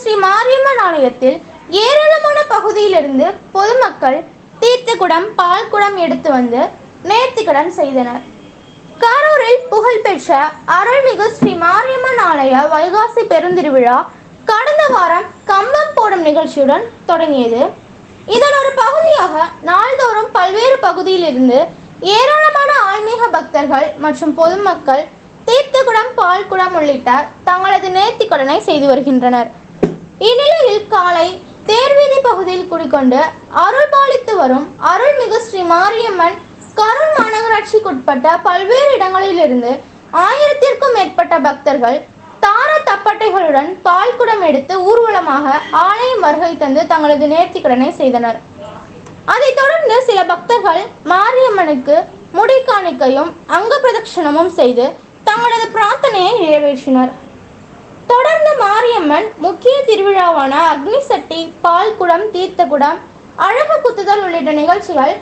ஸ்ரீ மாரியம்மன் ஆலயத்தில் ஏராளமான பகுதியிலிருந்து பொதுமக்கள் தீர்த்தக்குடம் பால்குடம் எடுத்து வந்து நேர்த்திக்கடன் செய்தனர். கரூரில் புகழ்பெற்ற அருள்மிகு ஸ்ரீ மாரியம்மன் ஆலய வைகாசி பெருந்திருவிழா கடந்த வாரம் கம்பம் போடும் நிகழ்ச்சியுடன் தொடங்கியது. இதன் ஒரு பகுதியாக நாள்தோறும் பல்வேறு பகுதியிலிருந்து ஏராளமான ஆன்மீக பக்தர்கள் மற்றும் பொதுமக்கள் தீர்த்தகுடம் பால்குடம் உள்ளிட்ட தங்களது நேர்த்திக்கடனை செய்து வருகின்றனர். இந்நிலையில் காலை தேர்வீதி பகுதியில் குடிக்கொண்டு அருள் பாலித்து வரும் அருள்மிகு ஸ்ரீ மாரியம்மன் கரூர் மாநகராட்சிக்குட்பட்ட பல்வேறு இடங்களிலிருந்து ஆயிரத்திற்கும் மேற்பட்ட பக்தர்கள் தார தப்பட்டைகளுடன் பால் குடம் எடுத்து ஊர்வலமாக ஆலயம் வருகை தந்து தங்களது நேர்த்திக்கடனை செய்தனர். அதைத் தொடர்ந்து சில பக்தர்கள் மாரியம்மனுக்கு முடி காணிக்கையும் அங்க பிரதட்சணமும் செய்து தங்களது பிரார்த்தனையை நிறைவேற்றினர். மாரியம்மன் முக்கிய திருவிழாவான அக்னி பால்குடம் தீர்த்தகுடம் அழகு குத்துதல் உள்ளிட்ட நிகழ்ச்சிகள்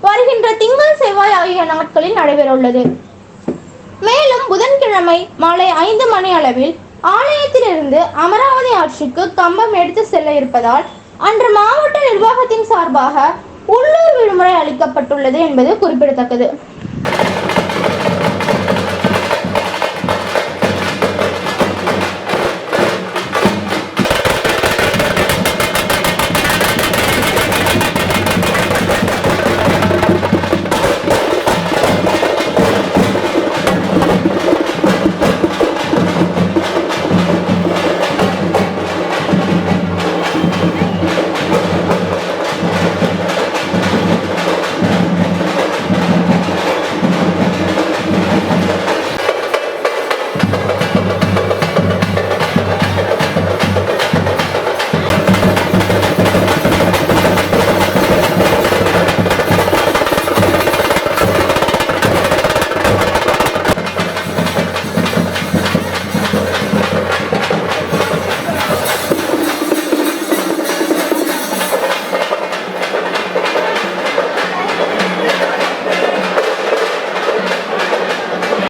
வருகின்ற திங்கள் செவ்வாய் ஆகிய நாட்களில் நடைபெற உள்ளது மேலும் புதன்கிழமை மாலை ஐந்து மணி அளவில் ஆலயத்திலிருந்து அமராவதி ஆட்சிக்கு கம்பம் எடுத்து செல்ல இருப்பதால் அன்று மாவட்ட நிர்வாகத்தின் சார்பாக உள்ளூர் விடுமுறை அளிக்கப்பட்டுள்ளது என்பது குறிப்பிடத்தக்கது.